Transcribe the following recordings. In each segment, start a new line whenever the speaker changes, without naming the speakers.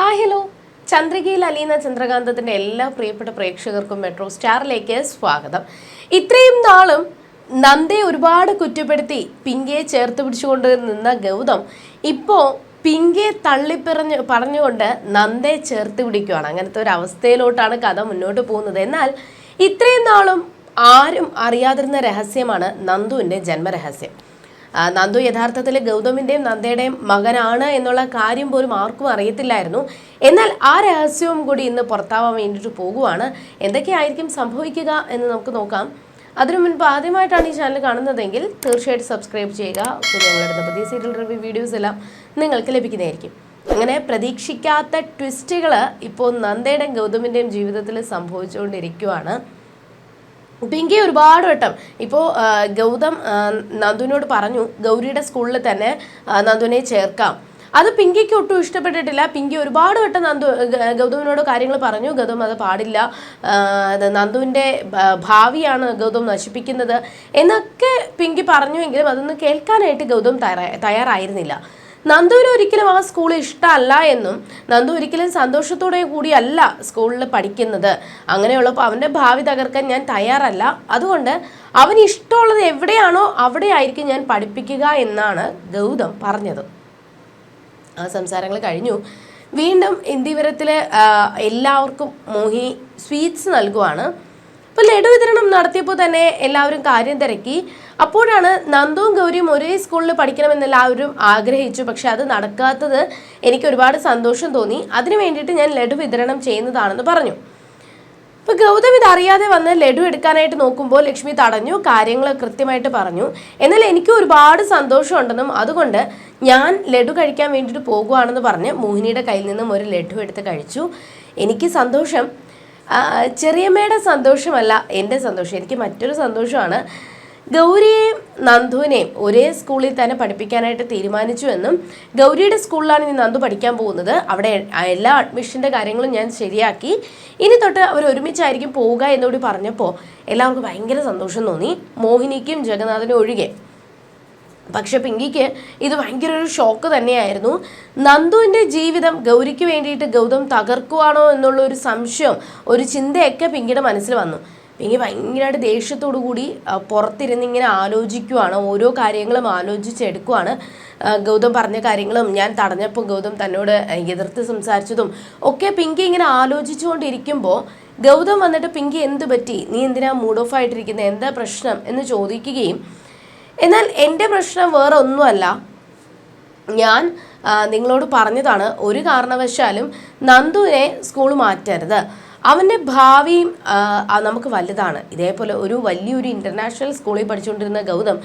Hi hello. ചന്ദ്രികയിൽ Aleena ചന്ദ്രകാന്തത്തിന്റെ എല്ലാ പ്രിയപ്പെട്ട പ്രേക്ഷകർക്കും മെട്രോ സ്റ്റാറിലേക്ക് സ്വാഗതം. ഇത്രയും നാളും നന്ദയെ ഒരുപാട് കുറ്റപ്പെടുത്തി പിങ്കയെ ചേർത്ത് പിടിച്ചുകൊണ്ട് നിന്ന ഗൗതം ഇപ്പോൾ പിങ്കയെ തള്ളിപ്പറഞ്ഞ് പറഞ്ഞുകൊണ്ട് നന്ദയെ ചേർത്ത് പിടിക്കുകയാണ് അങ്ങനത്തെ ഒരു അവസ്ഥയിലോട്ടാണ് കഥ മുന്നോട്ട് പോകുന്നത്. എന്നാൽ ഇത്രയും നാളും ആരും അറിയാതിരുന്ന രഹസ്യമാണ് നന്ദുവിന്റെ ജന്മരഹസ്യം. നന്ദു യഥാർത്ഥത്തിൽ ഗൗതമിന്റെയും നന്ദയുടെയും മകനാണ് എന്നുള്ള കാര്യം പോലും ആർക്കും അറിയത്തില്ലായിരുന്നു. എന്നാൽ ആ രഹസ്യവും കൂടി ഇന്ന് പുറത്താവാൻ വേണ്ടിയിട്ട് പോകുവാണ്. എന്തൊക്കെയായിരിക്കും സംഭവിക്കുക എന്ന് നമുക്ക് നോക്കാം. അതിനു മുൻപ് ആദ്യമായിട്ടാണ് ഈ ചാനൽ കാണുന്നതെങ്കിൽ തീർച്ചയായിട്ടും സബ്സ്ക്രൈബ് ചെയ്യുക. അപ്പോൾ ഞങ്ങളുടെ പുതിയ സീരിയൽ റിവ്യൂ വീഡിയോസ് എല്ലാം നിങ്ങൾക്ക് ലഭിക്കുന്നതായിരിക്കും. അങ്ങനെ പ്രതീക്ഷിക്കാത്ത ട്വിസ്റ്റുകൾ ഇപ്പോൾ നന്ദയുടെയും ഗൗതമിന്റെയും ജീവിതത്തിൽ സംഭവിച്ചുകൊണ്ടിരിക്കുവാണ്. പിങ്കി ഒരുപാട് വട്ടം. ഇപ്പോൾ ഗൗതം നന്ദുവിനോട് പറഞ്ഞു ഗൗരിയുടെ സ്കൂളിൽ തന്നെ നന്ദുവിനെ ചേർക്കാം. അത് പിങ്കിക്ക് ഒട്ടും ഇഷ്ടപ്പെട്ടിട്ടില്ല. പിങ്കി ഒരുപാട് വട്ടം നന്ദു ഗൗതമിനോട് കാര്യങ്ങൾ പറഞ്ഞു. ഗൗതം അത് പാടില്ല. നന്ദുവിന്റെ ഭാവിയാണ് ഗൗതം നശിപ്പിക്കുന്നത്. എന്നൊക്കെ പിങ്കി പറഞ്ഞുവെങ്കിലും അതൊന്നും കേൾക്കാനായിട്ട് ഗൗതം തയ്യാ- തയ്യാറായിരുന്നില്ല. നന്ദുവിന് ഒരിക്കലും ആ സ്കൂൾ ഇഷ്ടമല്ല എന്നും നന്ദു ഒരിക്കലും സന്തോഷത്തോടെ കൂടിയല്ല സ്കൂളിൽ പഠിക്കുന്നത്. അങ്ങനെയുള്ളപ്പോൾ അവന്റെ ഭാവി തകർക്കാൻ ഞാൻ തയ്യാറല്ല. അതുകൊണ്ട് അവന് ഇഷ്ടമുള്ളത് എവിടെയാണോ അവിടെ ആയിരിക്കും ഞാൻ പഠിപ്പിക്കുക എന്നാണ് ഗൗതം പറഞ്ഞത്. ആ സംസാരങ്ങൾ കഴിഞ്ഞു. വീണ്ടും ഇന്ദിവരത്തിലെ എല്ലാവർക്കും മോഹി സ്വീറ്റ്സ് നൽകുവാണ്. അപ്പോൾ ലഡു വിതരണം നടത്തിയപ്പോൾ തന്നെ എല്ലാവരും കാര്യം തിരക്കി. അപ്പോഴാണ് നന്ദുവും ഗൗരിയും ഒരേ സ്കൂളിൽ പഠിക്കണമെന്ന് എല്ലാവരും ആഗ്രഹിച്ചു. പക്ഷെ അത് നടക്കാത്തത് എനിക്ക് ഒരുപാട് സന്തോഷം തോന്നി. അതിനു വേണ്ടിയിട്ട് ഞാൻ ലഡു വിതരണം ചെയ്യുന്നതാണെന്ന് പറഞ്ഞു. അപ്പോൾ ഗൗതം ഇത് അറിയാതെ വന്ന് ലഡു എടുക്കാനായിട്ട് നോക്കുമ്പോൾ ലക്ഷ്മി തടഞ്ഞു കാര്യങ്ങൾ കൃത്യമായിട്ട് പറഞ്ഞു. എന്നാൽ എനിക്ക് ഒരുപാട് സന്തോഷമുണ്ടെന്നും അതുകൊണ്ട് ഞാൻ ലഡു കഴിക്കാൻ വേണ്ടിയിട്ട് പോകുവാണെന്ന് പറഞ്ഞ് മോഹിനിയുടെ കയ്യിൽ നിന്നും ഒരു ലഡു എടുത്ത് കഴിച്ചു. എനിക്ക് സന്തോഷം. ചെറിയമ്മയുടെ സന്തോഷമല്ല എന്റെ സന്തോഷം. എനിക്ക് മറ്റൊരു സന്തോഷമാണ്. ഗൗരിയെയും നന്ദുവിനെയും ഒരേ സ്കൂളിൽ തന്നെ പഠിപ്പിക്കാനായിട്ട് തീരുമാനിച്ചു എന്നും ഗൗരിയുടെ സ്കൂളിലാണ് ഇനി നന്ദു പഠിക്കാൻ പോകുന്നത്. അവിടെ എല്ലാ അഡ്മിഷന്റെ കാര്യങ്ങളും ഞാൻ ശരിയാക്കി. ഇനി തൊട്ട് അവർ ഒരുമിച്ചായിരിക്കും പോവുക എന്നുകൂടി പറഞ്ഞപ്പോൾ എല്ലാവർക്കും ഭയങ്കര സന്തോഷം തോന്നി. മോഹിനിക്കും ജഗന്നാഥനും ഒഴികെ. പക്ഷെ പിങ്കിക്ക് ഇത് ഭയങ്കര ഒരു ഷോക്ക് തന്നെയായിരുന്നു. നന്ദുവിന്റെ ജീവിതം ഗൗരിക്ക് വേണ്ടിയിട്ട് ഗൗതം തകർക്കുവാണോ എന്നുള്ള ഒരു സംശയം ഒരു ചിന്തയൊക്കെ പിങ്കിയുടെ മനസ്സിൽ വന്നു. പിങ്കി ഭയങ്കരമായിട്ട് ദേഷ്യത്തോടു കൂടി പുറത്തിരുന്ന് ഇങ്ങനെ ആലോചിക്കുവാണ് ഓരോ കാര്യങ്ങളും ആലോചിച്ചെടുക്കുവാണ് ഗൗതം പറഞ്ഞ കാര്യങ്ങളും ഞാൻ തടഞ്ഞപ്പോൾ ഗൗതം തന്നോട് എതിർത്ത് സംസാരിച്ചതും ഒക്കെ പിങ്കി ഇങ്ങനെ ആലോചിച്ചുകൊണ്ടിരിക്കുമ്പോൾ ഗൗതം വന്നിട്ട് പിങ്കി എന്ത് പറ്റി? നീ എന്തിനാ മൂഡ് ഓഫ് ആയിട്ടിരിക്കുന്നത് എന്താ പ്രശ്നം? എന്ന് ചോദിക്കുകയും എന്നാൽ എന്റെ പ്രശ്നം വേറെ ഒന്നുമല്ല ഞാൻ നിങ്ങളോട് പറഞ്ഞതാണ് ഒരു കാരണവശാലും നന്ദുവിനെ സ്കൂൾ മാറ്റരുത്. അവന്റെ ഭാവിയും നമുക്ക് വലുതാണ്. ഇതേപോലെ ഒരു വലിയൊരു ഇന്റർനാഷണൽ സ്കൂളിൽ പഠിച്ചുകൊണ്ടിരുന്ന ഗൗതം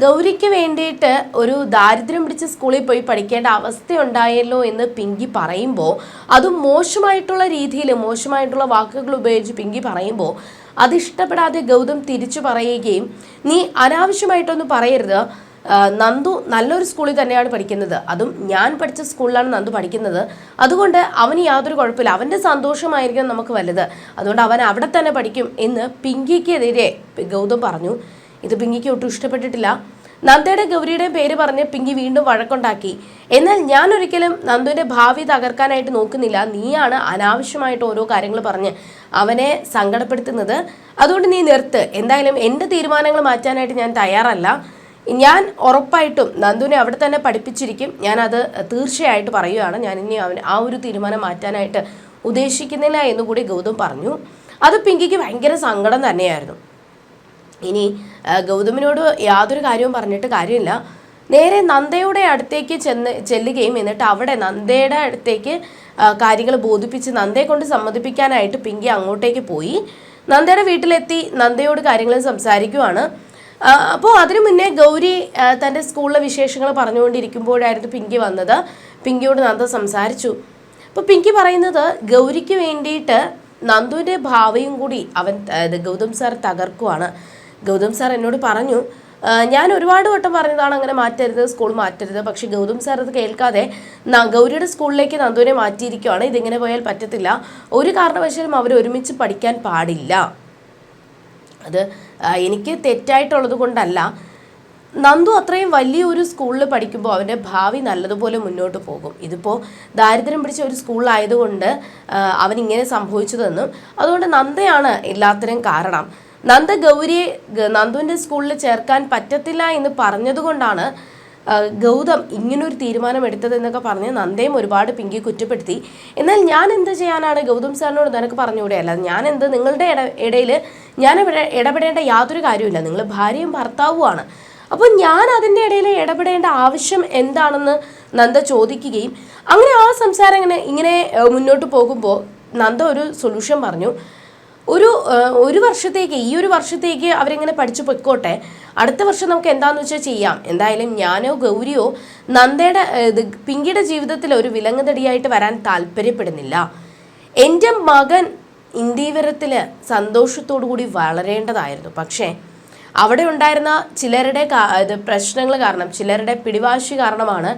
ഗൗരിക്ക് വേണ്ടിയിട്ട് ഒരു ദാരിദ്ര്യം പിടിച്ച സ്കൂളിൽ പോയി പഠിക്കേണ്ട അവസ്ഥയുണ്ടായല്ലോ എന്ന് പിങ്കി പറയുമ്പോൾ അതും മോശമായിട്ടുള്ള രീതിയിൽ മോശമായിട്ടുള്ള വാക്കുകൾ ഉപയോഗിച്ച് പിങ്കി പറയുമ്പോൾ അത് ഇഷ്ടപ്പെടാതെ ഗൗതം തിരിച്ചു പറയുകയും നീ അനാവശ്യമായിട്ടൊന്നും പറയരുത്. നന്ദു നല്ലൊരു സ്കൂളിൽ തന്നെയാണ് പഠിക്കുന്നത്. അതും ഞാൻ പഠിച്ച സ്കൂളിലാണ് നന്ദു പഠിക്കുന്നത്. അതുകൊണ്ട് അവന് യാതൊരു കുഴപ്പമില്ല. അവന്റെ സന്തോഷമായിരിക്കും നമുക്ക് വലുത്. അതുകൊണ്ട് അവൻ അവിടെ തന്നെ പഠിക്കും എന്ന് പിങ്കിക്കെതിരെ ഗൗതം പറഞ്ഞു. ഇത് പിങ്കിക്ക് ഒട്ടും ഇഷ്ടപ്പെട്ടിട്ടില്ല. നന്ദയുടെ ഗൗരിയുടെയും പേര് പറഞ്ഞ് പിങ്കി വീണ്ടും വഴക്കുണ്ടാക്കി. എന്നാൽ ഞാൻ ഒരിക്കലും നന്ദുവിന്റെ ഭാവി തകർക്കാനായിട്ട് നോക്കുന്നില്ല. നീയാണ് അനാവശ്യമായിട്ട് ഓരോ കാര്യങ്ങൾ പറഞ്ഞ് അവനെ സങ്കടപ്പെടുത്തുന്നത്. അതുകൊണ്ട് നീ നിർത്ത്. എന്തായാലും എന്റെ തീരുമാനങ്ങൾ മാറ്റാനായിട്ട് ഞാൻ തയ്യാറല്ല. ഞാൻ ഉറപ്പായിട്ടും നന്ദുവിനെ അവിടെ തന്നെ പഠിപ്പിച്ചിരിക്കും. ഞാൻ അത് തീർച്ചയായിട്ട് പറയുകയാണ്. ഞാൻ ഇനി അവന് ആ ഒരു തീരുമാനം മാറ്റാനായിട്ട് ഉദ്ദേശിക്കുന്നില്ല എന്നുകൂടി ഗൗതം പറഞ്ഞു. അത് പിങ്കിക്ക് ഭയങ്കര സങ്കടം തന്നെയായിരുന്നു. ഇനി ഗൗതമിനോട് യാതൊരു കാര്യവും പറഞ്ഞിട്ട് കാര്യമില്ല. നേരെ നന്ദയുടെ അടുത്തേക്ക് ചെന്ന് ചെല്ലുകയും എന്നിട്ട് അവിടെ നന്ദയുടെ അടുത്തേക്ക് കാര്യങ്ങൾ ബോധിപ്പിച്ച് നന്ദയെ കൊണ്ട് സമ്മതിപ്പിക്കാനായിട്ട് പിങ്കി അങ്ങോട്ടേക്ക് പോയി. നന്ദയുടെ വീട്ടിലെത്തി നന്ദയോട് കാര്യങ്ങൾ സംസാരിക്കുവാണ്. അപ്പോൾ അതിനു മുന്നേ ഗൗരി തന്റെ സ്കൂളിലെ വിശേഷങ്ങൾ പറഞ്ഞുകൊണ്ടിരിക്കുമ്പോഴായിരുന്നു പിങ്കി വന്നത്. പിങ്കിയോട് നന്ദ സംസാരിച്ചു. അപ്പോൾ പിങ്കി പറയുന്നത് ഗൗരിക്ക് വേണ്ടിയിട്ട് നന്ദുവിന്റെ ഭാവയും കൂടി അവൻ ഗൗതം സാർ തകർക്കുവാണ്. ഗൗതം സാർ എന്നോട് പറഞ്ഞു "ആ, ഞാൻ ഒരുപാട് വട്ടം പറഞ്ഞതാണ് അങ്ങനെ മാറ്റരുത് സ്കൂൾ മാറ്റരുത് പക്ഷേ ഗൗതം സാർ അത് കേൾക്കാതെ ഗൗരിയുടെ സ്കൂളിലേക്ക് നന്ദുവിനെ മാറ്റിയിരിക്കുകയാണ് ഇതിങ്ങനെ പോയാൽ പറ്റത്തില്ല. ഒരു കാരണവശാലും അവർ ഒരുമിച്ച് പഠിക്കാൻ പാടില്ല. അത് എനിക്ക് തെറ്റായിട്ടുള്ളത് കൊണ്ടല്ല. നന്ദു അത്രയും വലിയൊരു സ്കൂളിൽ പഠിക്കുമ്പോൾ അവന്റെ ഭാവി നല്ലതുപോലെ മുന്നോട്ട് പോകും. ഇതിപ്പോൾ ദാരിദ്ര്യം പിടിച്ച ഒരു സ്കൂളിലായതുകൊണ്ട് അവനിങ്ങനെ സംഭവിച്ചതെന്നും അതുകൊണ്ട് നന്ദയാണ് എല്ലാത്തിനും കാരണം. നന്ദ ഗൗരിയെ നന്ദുവിന്റെ സ്കൂളിൽ ചേർക്കാൻ പറ്റത്തില്ല എന്ന് പറഞ്ഞതുകൊണ്ടാണ് ഗൗതം ഇങ്ങനൊരു തീരുമാനം എടുത്തതെന്നൊക്കെ പറഞ്ഞ് നന്ദയും ഒരുപാട് പിങ്കി കുറ്റപ്പെടുത്തി. എന്നാൽ ഞാൻ എന്ത് ചെയ്യാനാണ് ഗൗതം സാറിനോട് നിനക്ക് പറഞ്ഞുകൂടെ? അല്ല ഞാൻ എന്ത് നിങ്ങളുടെ ഇട ഇടയിൽ ഞാൻ ഇവിടെ ഇടപെടേണ്ട യാതൊരു കാര്യമില്ല നിങ്ങൾ ഭാര്യയും ഭർത്താവുമാണ്. അപ്പോൾ ഞാൻ അതിന്റെ ഇടയിൽ ഇടപെടേണ്ട ആവശ്യം എന്താണെന്ന് നന്ദ ചോദിക്കുകയും അങ്ങനെ ആ സംസാരം ഇങ്ങനെ ഇങ്ങനെ മുന്നോട്ട് പോകുമ്പോൾ നന്ദ ഒരു സൊല്യൂഷൻ പറഞ്ഞു. ഒരു ഒരു വർഷത്തേക്ക് ഈ ഒരു വർഷത്തേക്ക് അവരിങ്ങനെ പഠിച്ചു പൊയ്ക്കോട്ടെ. അടുത്ത വർഷം നമുക്ക് എന്താണെന്ന് വെച്ചാൽ ചെയ്യാം. എന്തായാലും ഞാനോ ഗൗരിയോ നന്ദയുടെ ഇത് പിങ്കിയുടെ ജീവിതത്തിൽ ഒരു വിലങ്ങുതടിയായിട്ട് വരാൻ താല്പര്യപ്പെടുന്നില്ല. എന്റെ മകൻ ഇന്ത്യവരത്തിൽ സന്തോഷത്തോടു കൂടി വളരേണ്ടതായിരുന്നു. പക്ഷേ അവിടെ ഉണ്ടായിരുന്ന ചിലരുടെ ഇത് പ്രശ്നങ്ങൾ കാരണം ചിലരുടെ പിടിവാശി കാരണമാണ്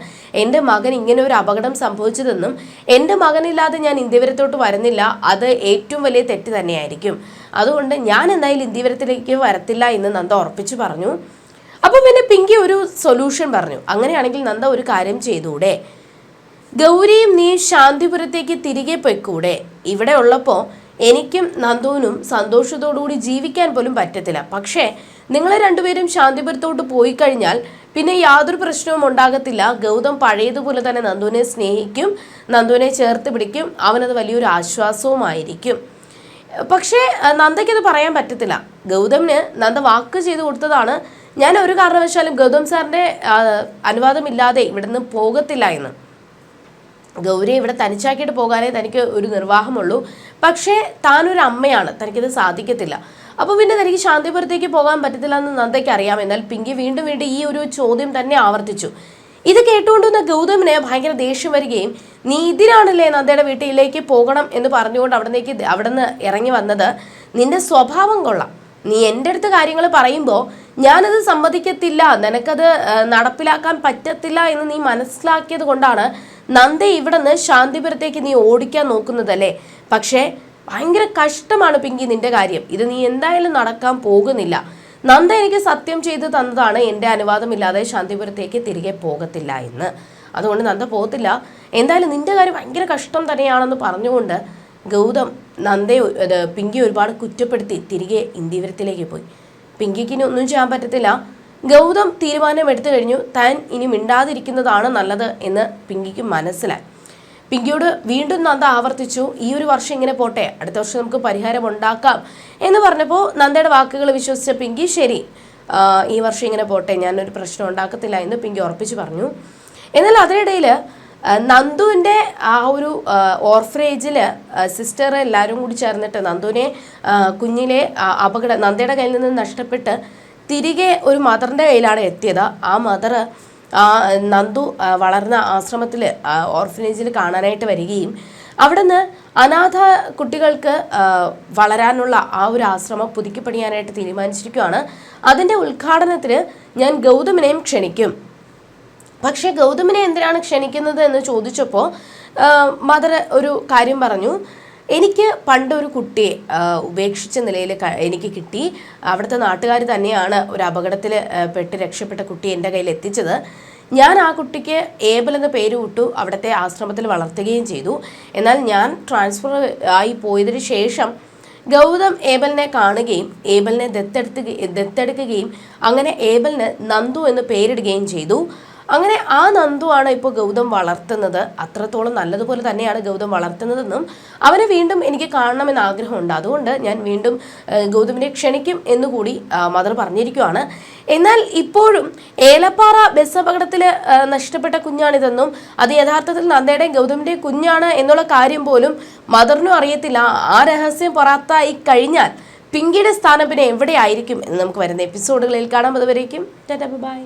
എന്റെ മകൻ ഇങ്ങനെ ഒരു അപകടം സംഭവിച്ചതെന്നും എന്റെ മകനില്ലാതെ ഞാൻ ഇന്ത്യവരത്തോട്ട് വരുന്നില്ല അത് ഏറ്റവും വലിയ തെറ്റ് തന്നെയായിരിക്കും. അതുകൊണ്ട് ഞാൻ എന്തായാലും ഇന്ത്യവരത്തിലേക്ക് വരത്തില്ല എന്ന് നന്ദ ഉറപ്പിച്ചു പറഞ്ഞു. അപ്പം പിന്നെ പിങ്കി ഒരു സൊല്യൂഷൻ പറഞ്ഞു. അങ്ങനെയാണെങ്കിൽ നന്ദ ഒരു കാര്യം ചെയ്തൂടെ? ഗൗരിയും നീ ശാന്തിപുരത്തേക്ക് തിരികെ പൊയ്ക്കൂടെ? ഇവിടെ ഉള്ളപ്പോൾ എനിക്കും നന്ദുവിനും സന്തോഷത്തോടുകൂടി ജീവിക്കാൻ പോലും പറ്റത്തില്ല. പക്ഷേ നിങ്ങളെ രണ്ടുപേരും ശാന്തിപുരത്തോട്ട് പോയി കഴിഞ്ഞാൽ പിന്നെ യാതൊരു പ്രശ്നവും ഉണ്ടാകത്തില്ല. ഗൗതം പഴയതുപോലെ തന്നെ നന്ദുവിനെ സ്നേഹിക്കും നന്ദുവിനെ ചേർത്ത് പിടിക്കും അവനത് വലിയൊരു ആശ്വാസവുമായിരിക്കും. പക്ഷേ നന്ദയ്ക്കത് പറയാൻ പറ്റത്തില്ല. ഗൗതമിന് നന്ദ വാക്ക് ചെയ്തു കൊടുത്തതാണ്. ഞാൻ ഒരു കാരണവശാലും ഗൗതം സാറിന്റെ അനുവാദമില്ലാതെ ഇവിടുന്ന് പോകത്തില്ല എന്ന്. ഗൗരി ഇവിടെ തനിച്ചാക്കിയിട്ട് പോകാനേ തനിക്ക് ഒരു നിർവാഹമുള്ളൂ. പക്ഷേ താനൊരു അമ്മയാണ്. തനിക്കിത് സാധിക്കത്തില്ല. അപ്പോൾ പിന്നെ തനിക്ക് ശാന്തിപുരത്തേക്ക് പോകാൻ പറ്റത്തില്ല എന്ന് നന്ദയ്ക്ക് അറിയാം. എന്നാൽ പിങ്കി വീണ്ടും വീണ്ടും ഈ ഒരു ചോദ്യം തന്നെ ആവർത്തിച്ചു. ഇത് കേട്ടുകൊണ്ടുവന്ന ഗൗതമിന് ഭയങ്കര ദേഷ്യം വരികയും നീ ഇതിനാണല്ലേ നന്ദയുടെ വീട്ടിലേക്ക് പോകണം? എന്ന് പറഞ്ഞുകൊണ്ട് അവിടേക്ക് അവിടെ നിന്ന് ഇറങ്ങി വന്നത് നിന്റെ സ്വഭാവം കൊള്ളാം. നീ എന്റെ അടുത്ത് കാര്യങ്ങൾ പറയുമ്പോൾ ഞാനത് സമ്മതിക്കത്തില്ല. നിനക്കത് നടപ്പിലാക്കാൻ പറ്റത്തില്ല എന്ന് നീ മനസ്സിലാക്കിയത് കൊണ്ടാണ് നന്ദ ഇവിടെ നിന്ന് ശാന്തിപുരത്തേക്ക് നീ ഓടിക്കാൻ നോക്കുന്നതല്ലേ? പക്ഷേ ഭയങ്കര കഷ്ടമാണ് പിങ്കി നിന്റെ കാര്യം. ഇത് നീ എന്തായാലും നടക്കാൻ പോകുന്നില്ല. നന്ദ എനിക്ക് സത്യം ചെയ്തു തന്നതാണ്. എന്റെ അനുവാദമില്ലാതെ ശാന്തിപുരത്തേക്ക് തിരികെ പോകത്തില്ല എന്ന്. അതുകൊണ്ട് നന്ദ പോകത്തില്ല. എന്തായാലും നിന്റെ കാര്യം ഭയങ്കര കഷ്ടം തന്നെയാണെന്ന് പറഞ്ഞുകൊണ്ട് ഗൗതം നന്ദയെ പിങ്കി ഒരുപാട് കുറ്റപ്പെടുത്തി തിരികെ ഇന്ത്യവരത്തിലേക്ക് പോയി. പിങ്കിക്കിനി ഒന്നും ചെയ്യാൻ പറ്റത്തില്ല. ഗൗതം തീരുമാനം എടുത്തു കഴിഞ്ഞു. താൻ ഇനി മിണ്ടാതിരിക്കുന്നതാണ് നല്ലത് എന്ന് പിങ്കിക്ക് മനസ്സിലായി. പിങ്കിയോട് വീണ്ടും നന്ദ ആവർത്തിച്ചു. ഈ ഒരു വർഷം ഇങ്ങനെ പോട്ടെ അടുത്ത വർഷം നമുക്ക് പരിഹാരം ഉണ്ടാക്കാം എന്ന് പറഞ്ഞപ്പോൾ നന്ദയുടെ വാക്കുകൾ വിശ്വസിച്ച പിങ്കി ശരി ഈ വർഷം ഇങ്ങനെ പോട്ടെ ഞാനൊരു പ്രശ്നം ഉണ്ടാക്കത്തില്ല എന്ന് പിങ്കി ഉറപ്പിച്ചു പറഞ്ഞു. എന്നാൽ അതിനിടയിൽ നന്ദുവിന്റെ ആ ഒരു ഓർഫറേജിൽ സിസ്റ്റർ എല്ലാവരും കൂടി ചേർന്നിട്ട് നന്ദുവിനെ കുഞ്ഞിലെ അപകട നന്ദയുടെ കയ്യിൽ നിന്ന് നഷ്ടപ്പെട്ട് തിരികെ ഒരു മദറിന്റെ കയ്യിലാണ് എത്തിയത്. ആ മദർ ആ നന്ദു വളർന്ന ആശ്രമത്തിൽ ഓർഫനേജിൽ കാണാനായിട്ട് വരികയും അവിടുന്ന് അനാഥ കുട്ടികൾക്ക് വളരാനുള്ള ആ ഒരു ആശ്രമം പുതുക്കി പണിയാനായിട്ട് തീരുമാനിച്ചിരിക്കുകയാണ്. അതിന്റെ ഉദ്ഘാടനത്തിന് ഞാൻ ഗൗതമിനെയും ക്ഷണിക്കും. പക്ഷേ ഗൗതമിനെ എന്തിനാണ് ക്ഷണിക്കുന്നത് എന്ന് ചോദിച്ചപ്പോൾ മദർ ഒരു കാര്യം പറഞ്ഞു. എനിക്ക് പണ്ടൊരു കുട്ടിയെ ഉപേക്ഷിച്ച നിലയിൽ എനിക്ക് കിട്ടി. അവിടുത്തെ നാട്ടുകാർ തന്നെയാണ് ഒരു അപകടത്തിൽ പെട്ട് രക്ഷപ്പെട്ട കുട്ടി എന്റെ കയ്യിൽ എത്തിച്ചത്. ഞാൻ ആ കുട്ടിക്ക് ഏബൽ എന്ന പേര് വിട്ടു അവിടുത്തെ ആശ്രമത്തിൽ വളർത്തുകയും ചെയ്തു. എന്നാൽ ഞാൻ ട്രാൻസ്ഫർ ആയി പോയതിനു ശേഷം ഗൗതം ഏബലിനെ കാണുകയും ഏബലിനെ ദത്തെടുത്ത് ദത്തെടുക്കുകയും അങ്ങനെ ഏബലിന് നന്ദു എന്ന് പേരിടുകയും ചെയ്തു. അങ്ങനെ ആ നന്ദുവാണ് ഇപ്പോൾ ഗൗതം വളർത്തുന്നത്. അത്രത്തോളം നല്ലതുപോലെ തന്നെയാണ് ഗൗതം വളർത്തുന്നതെന്നും അവനെ വീണ്ടും എനിക്ക് കാണണമെന്ന് ആഗ്രഹമുണ്ട്. അതുകൊണ്ട് ഞാൻ വീണ്ടും ഗൗതമിനെ ക്ഷണിക്കും എന്നുകൂടി മദർ പറഞ്ഞിരിക്കുകയാണ് എന്നാൽ ഇപ്പോഴും ഏലപ്പാറ ബസ് അപകടത്തിൽ നഷ്ടപ്പെട്ട കുഞ്ഞാണിതെന്നും അത് യഥാർത്ഥത്തിൽ നന്ദയുടെയും ഗൗതമിന്റെയും കുഞ്ഞാണ് എന്നുള്ള കാര്യം പോലും മദറിനും അറിയത്തില്ല. ആ രഹസ്യം പുറത്തായി കഴിഞ്ഞാൽ പിങ്കിയുടെ സ്ഥാനം പിന്നെ എവിടെയായിരിക്കും എന്ന് നമുക്ക് വരുന്ന എപ്പിസോഡുകളിൽ കാണാം. അതുവരേക്കും ടാറ്റാ ബൈ.